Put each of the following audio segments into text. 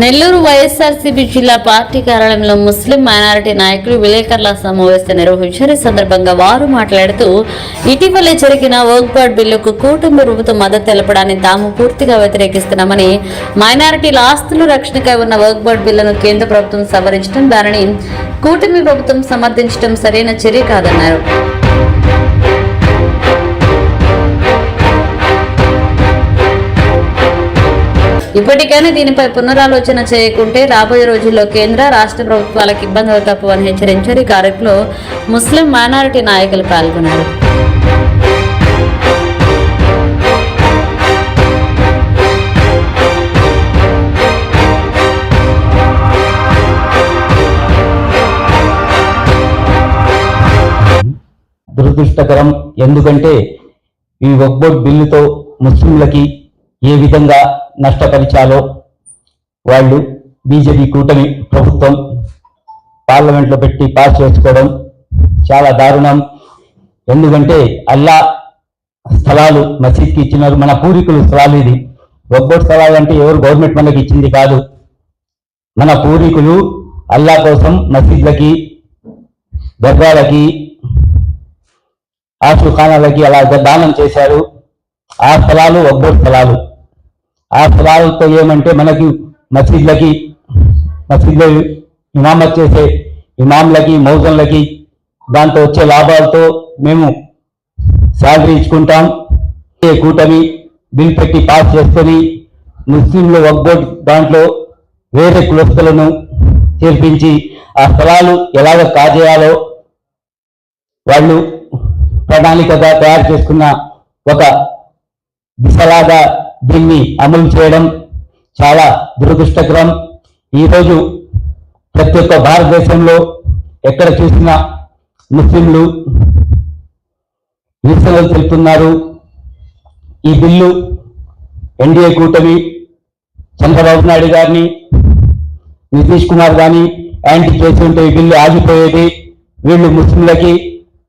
నెల్లూరు వైఎస్ఆర్సీపీ జిల్లా పార్టీ కార్యాలయంలో ముస్లిం మైనారిటీ నాయకులు విలేకరుల సమావేశం నిర్వహించారు. ఈ సందర్భంగా వారు మాట్లాడుతూ ఇటీవలే జరిగిన వర్క్బార్డ్ బిల్లుకు కూటమి ప్రభుత్వం మద్దతు తెలపడాన్ని తాము పూర్తిగా వ్యతిరేకిస్తున్నామని మైనారిటీల ఆస్తులు రక్షణకై ఉన్న వర్క్బార్డ్ బిల్లును కేంద్ర ప్రభుత్వం సవరించడం దానిని కూటమి ప్రభుత్వం సమర్థించడం సరైన చర్య కాదన్నారు. ఇప్పటికైనా దీనిపై పునరాలోచన చేయకుంటే రాబోయే రోజుల్లో కేంద్ర రాష్ట్ర ప్రభుత్వాలకు ఇబ్బందులు తప్పవని హెచ్చరించారు. ఈ కార్యక్రమంలో ముస్లిం మైనారిటీ నాయకులు పాల్గొన్నారు. దురదృష్టకరం. ఎందుకంటే ఈ వక్బోర్డ్ బిల్లుతో ముస్లింలకి ఏ విధంగా నష్టపరిచాలో వాళ్ళు బీజేపీ కూటమి ప్రభుత్వం పార్లమెంట్లో పెట్టి పాస్ చేసుకోవడం చాలా దారుణం. ఎందుకంటే అల్లా స్థలాలు మసీద్కి ఇచ్చినారు. మన పూర్వీకులు స్థలాలు ఇది. ఒక్కోటి స్థలాలు అంటే ఎవరు గవర్నమెంట్ మనకి ఇచ్చింది కాదు. మన పూర్వీకులు అల్లా కోసం మసీద్లకి దర్గాలకి ఆశుఖానాలకి అలా దానం చేశారు. ఆ స్థలాలు ఒబ్బో స్థలాలు. ఆ స్థలాలతో ఏమంటే మనకి మసీద్లకి మసీద్లో ఇమామత్ చేసే ఇమాంలకి మౌజన్లకి దాంతో వచ్చే లాభాలతో మేము శాలరీ ఇచ్చుకుంటాం. ఏ కూటమి బిల్ పెట్టి పాస్ చేసుకొని ముస్లింలు ఒగ్గోట్ దాంట్లో వేరే కులస్తులను చేర్పించి ఆ స్థలాలు ఎలాగ కాజేయాలో వాళ్ళు ప్రణాళికగా తయారు చేసుకున్న ఒక దిశలాగా దీన్ని అమలు చేయడం చాలా దురదృష్టకరం. ఈరోజు ప్రతి ఒక్క భారతదేశంలో ఎక్కడ చూసినా ముస్లింలు నిరసనలు తెలుపుతున్నారు ఈ బిల్లు ఎన్డీఏ కూటమి చంద్రబాబు నాయుడు గారిని నితీష్ కుమార్ గాని యాంటీ చేసి ఉంటే ఈ బిల్లు ఆగిపోయేది. వీళ్ళు ముస్లింలకి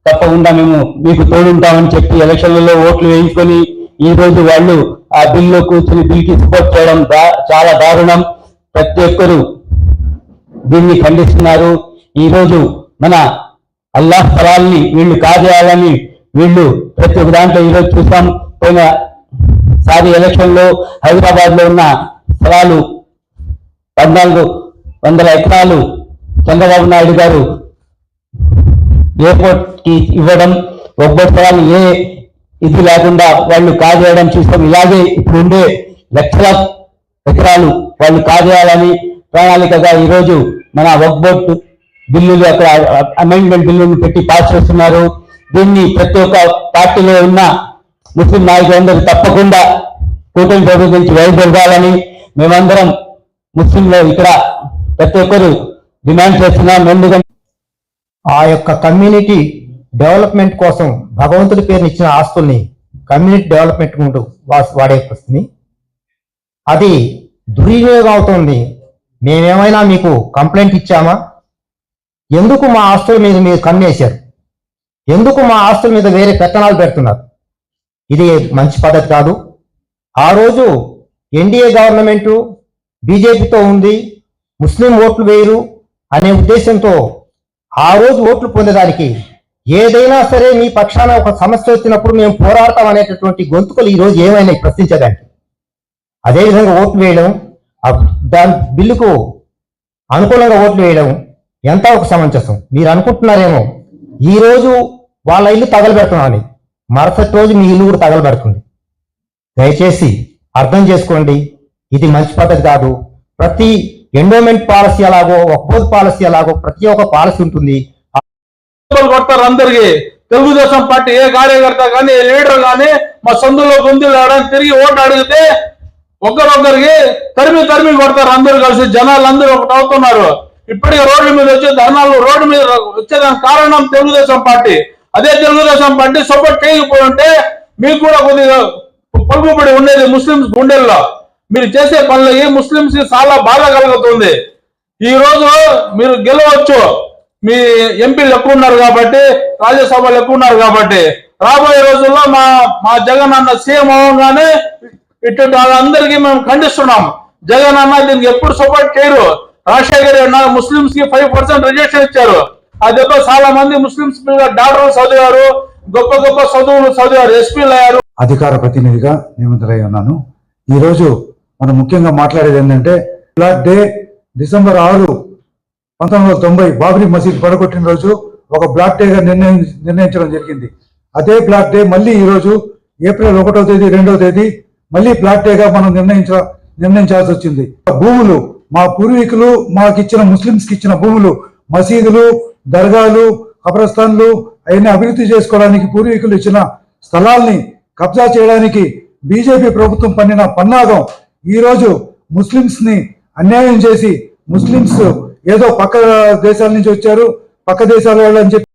తప్పకుండా మేము మీకు తోడుంటామని చెప్పి ఎలక్షన్లలో ఓట్లు వేయించుకొని ఈ రోజు వాళ్ళు ఆ బిల్లు కూర్చుని బిల్కి సపోర్ట్ చేయడం చాలా దారుణం. ప్రతి ఒక్కరు దీన్ని ఖండిస్తున్నారు. ఈ రోజు మన అల్లాహ్ స్థలాల్ని వీళ్ళు కాజేయాలని వీళ్ళు ప్రతి ఒక్క దాంట్లో ఈరోజు చూసాం. పోయిన సారి ఎలక్షన్లో హైదరాబాద్లో ఉన్న స్థలాలు పద్నాలుగు వందల ఎకరాలు చంద్రబాబు నాయుడు గారు ఎయిర్పోర్ట్కి ఇవ్వడం స్థలాన్ని ఏ ఇది లేకుండా వాళ్ళు కాజేయడం చూస్తాం. ఇలాగే ఇప్పుడుండే లక్షల ఎకరాలు వాళ్ళు కాజేయాలని ప్రణాళికగా ఈరోజు మన వక్బోర్డ్ బిల్లులు అక్కడ అమెండ్మెంట్ బిల్లును పెట్టి పాస్ చేస్తున్నారు. దీన్ని ప్రతి ఒక్క పార్టీలో ఉన్న ముస్లిం నాయకులందరూ తప్పకుండా కూటమి ప్రభుత్వం నుంచి వైదొలగాలని మేమందరం ముస్లింలు ఇక్కడ ప్రతి ఒక్కరు డిమాండ్ చేస్తున్నాం. ఎందుకంటే ఆ యొక్క కమ్యూనిటీ డెవలప్మెంట్ కోసం భగవంతుడి పేరుని ఇచ్చిన ఆస్తుల్ని కమ్యూనిటీ డెవలప్మెంట్ ముందు వా- వాడే వస్తుంది అది దుర్వినియోగం అవుతుంది. మేమేమైనా మీకు కంప్లైంట్ ఇచ్చామా? ఎందుకు మా ఆస్తుల మీద మీరు కమ్మేశారు ఎందుకు మా ఆస్తుల మీద వేరే పెత్తనాలు పెడుతున్నారు? ఇది మంచి పద్ధతి కాదు. ఆ రోజు ఎన్డీఏ గవర్నమెంటు బీజేపీతో ఉంది ముస్లిం ఓట్లు వేయరు అనే ఉద్దేశంతో ఆ రోజు ఓట్లు పొందడానికి ఏదైనా సరే మీ పక్షాన ఒక సమస్య వచ్చినప్పుడు మేము పోరాడతాం అనేటటువంటి గొంతుకలు ఈ రోజు ఏమైనా ప్రశ్నించడానికి అదేవిధంగా ఓట్లు వేయడం దాని బిల్లుకు అనుకూలంగా ఓట్లు వేయడం ఎంత ఒక సమంజసం? మీరు అనుకుంటున్నారేమో ఈరోజు వాళ్ళ ఇల్లు తగలబెడుతున్నామని. మరుసటి రోజు మీ ఇల్లు కూడా తగలబెడుతుంది. దయచేసి అర్థం చేసుకోండి ఇది మంచి పద్ధతి కాదు. ప్రతి ఎండోమెంట్ పాలసీ ఎలాగో ఒక్కోది పాలసీ ఎలాగో ప్రతి ఒక్క పాలసీ ఉంటుంది. కొడతారు అందరికి. తెలుగుదేశం పార్టీ ఏ కార్యకర్త కానీ ఏ లీడర్ కానీ మా సందులో గొంతులు ఆడని తిరిగి ఓటు అడిగితే ఒక్కరొక్కరికి తరిమి తరిమి కొడతారు అందరూ కలిసి జనాలు అందరూ ఒకటి అవుతున్నారు. ఇప్పటికే రోడ్ల మీద వచ్చే ధర్నాలు రోడ్డు మీద వచ్చేదానికి కారణం తెలుగుదేశం పార్టీ. అదే తెలుగుదేశం పార్టీ సపోర్ట్ చేయకపోయి ఉంటే మీకు కూడా కొద్దిగా పలుకుబడి ఉండేది ముస్లింస్ గుండెల్లో. మీరు చేసే పనులకి ముస్లింస్ చాలా బాధ కలుగుతుంది. ఈ రోజు మీరు గెలవచ్చు. మీ ఎంపీలు ఎక్కువ ఉన్నారు కాబట్టి రాజ్యసభలు ఎక్కువ ఉన్నారు కాబట్టి రాబోయే రోజుల్లో మా మా జగన్ అన్న సీఎం అవగానే ఇటు వాళ్ళందరికీ మేము ఖండిస్తున్నాం. జగన్ అన్న దీనికి ఎప్పుడు సపోర్ట్ చేయరు రాజశేఖర్ అన్న ముస్లింస్కి ఫైవ్ పర్సెంట్ రిజర్వేషన్ ఇచ్చారు. ఆ దెబ్బ చాలా మంది ముస్లింస్ డాక్టర్లు చదివారు గొప్ప గొప్ప చదువులు చదివారు ఎస్పీలు అయ్యారు. అధికార ప్రతినిధిగా నియమితులై ఉన్నాను. ఈరోజు మనం ముఖ్యంగా మాట్లాడేది ఏంటంటే డే డిసెంబర్ ఆరు పంతొమ్మిది వందల తొంభై బాబ్రీ మసీద్ పడగొట్టిన రోజు ఒక బ్లాక్ డేగా నిర్ణయం నిర్ణయించడం జరిగింది. అదే బ్లాక్ డే మళ్ళీ ఈరోజు ఏప్రిల్ ఒకటో తేదీ రెండో తేదీ మళ్ళీ బ్లాక్ డేగా మనం నిర్ణయించ నిర్ణయించాల్సి వచ్చింది. భూములు మా పూర్వీకులు మాకు ఇచ్చిన ముస్లింస్కి ఇచ్చిన భూములు మసీదులు దర్గాలు కబ్రస్థాన్లు అవన్నీ అభివృద్ధి చేసుకోవడానికి పూర్వీకులు ఇచ్చిన స్థలాల్ని కబ్జా చేయడానికి బీజేపీ ప్రభుత్వం పన్నిన పన్నాగం ఈరోజు ముస్లింస్ని అన్యాయం చేసి ముస్లింస్ ఏదో పక్క దేశాల నుంచి వచ్చారు పక్క దేశాల వాళ్ళు అని చెప్పి